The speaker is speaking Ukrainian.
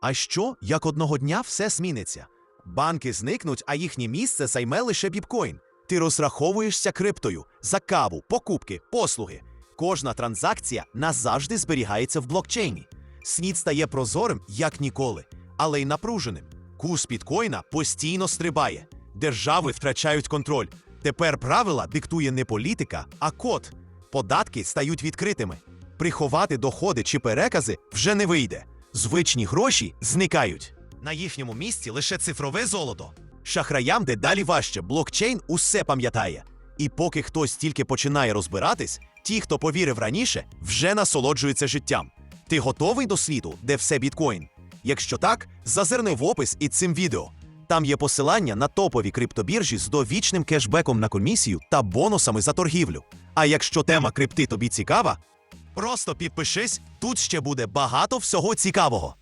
А що, як одного дня все зміниться? Банки зникнуть, а їхнє місце займе лише біткоін. Ти розраховуєшся криптою за каву, покупки, послуги. Кожна транзакція назавжди зберігається в блокчейні. Світ стає прозорим як ніколи, але й напруженим. Курс біткоїна постійно стрибає. Держави втрачають контроль. Тепер правила диктує не політика, а код. Податки стають відкритими. Приховати доходи чи перекази вже не вийде. Звичні гроші зникають. На їхньому місці лише цифрове золото. Шахраям дедалі важче, блокчейн усе пам'ятає. І поки хтось тільки починає розбиратись, ті, хто повірив раніше, вже насолоджуються життям. Ти готовий до світу, де все біткоін? Якщо так, зазирни в опис і цим відео. Там є посилання на топові криптобіржі з довічним кешбеком на комісію та бонусами за торгівлю. А якщо тема крипти тобі цікава, просто підпишись, тут ще буде багато всього цікавого.